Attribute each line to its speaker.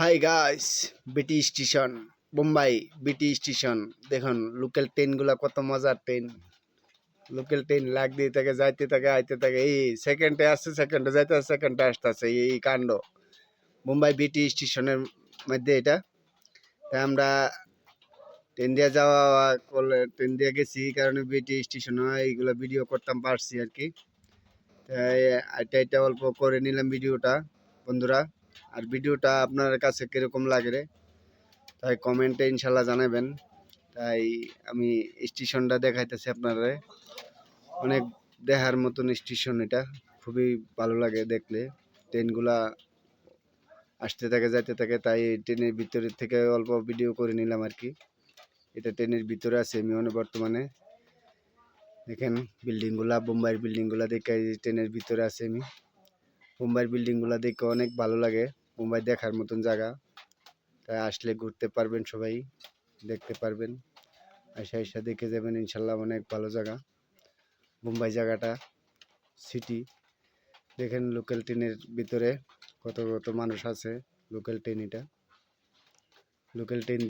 Speaker 1: Hi guys VT station Bombay VT station দেখুন local ট্রেনগুলো কত মজার ট্রেন লোকাল ট্রেন লাগ দিয়ে থাকে, যাইতে থাকে, আইতে থাকে। এই সেকেন্ডে আসছে সেকেন্ডে যাইতে আসছে সেকেন্ডে আসতেছে। এই কাণ্ড। মুম্বাই বিটি স্টেশনের মধ্যে এটা। তাই আমরা ট্রেন দিয়ে যাওয়া, করলে ট্রেন দিয়ে গেছি, এই কারণে বিটি স্টেশন এইগুলো ভিডিও করতাম, পারছি আর কি। তাই, এটা এটা অল্প করে নিলাম ভিডিওটা বন্ধুরা। আর ভিডিওটা আপনার কাছে কীরকম লাগে রে? তাই কমেন্টে ইনশাল্লাহ জানাবেন। তাই আমি স্টেশনটা দেখাইতেছি আপনারা। অনেক দেখার মতন স্টেশন এটা। খুবই ভালো লাগে দেখলে। ট্রেনগুলা আসতে থাকে, যাইতে থাকে, তাই ট্রেনের ভিতরের থেকে অল্প ভিডিও করে নিলাম আর কি। এটা ট্রেনের ভিতরে আছে, আমি অনেক বর্তমানে। দেখেন বিল্ডিংগুলা বোম্বাইয়ের বিল্ডিংগুলা দেখে ট্রেনের ভিতরে আছে আমি। মুম্বাইয়ের বিল্ডিংগুলো দেখে অনেক ভালো লাগে। মুম্বাই দেখার মতন জায়গা। তাই আসলে ঘুরতে পারবেন সবাই, দেখতে পারবেন। আইসা আইসা দেখে যাবেন, ইনশাল্লাহ অনেক ভালো জায়গা। মুম্বাই জায়গাটা সিটি দেখেন লোকাল ট্রেনের ভিতরে কত কত মানুষ আছে লোকাল ট্রেন এটা। Local train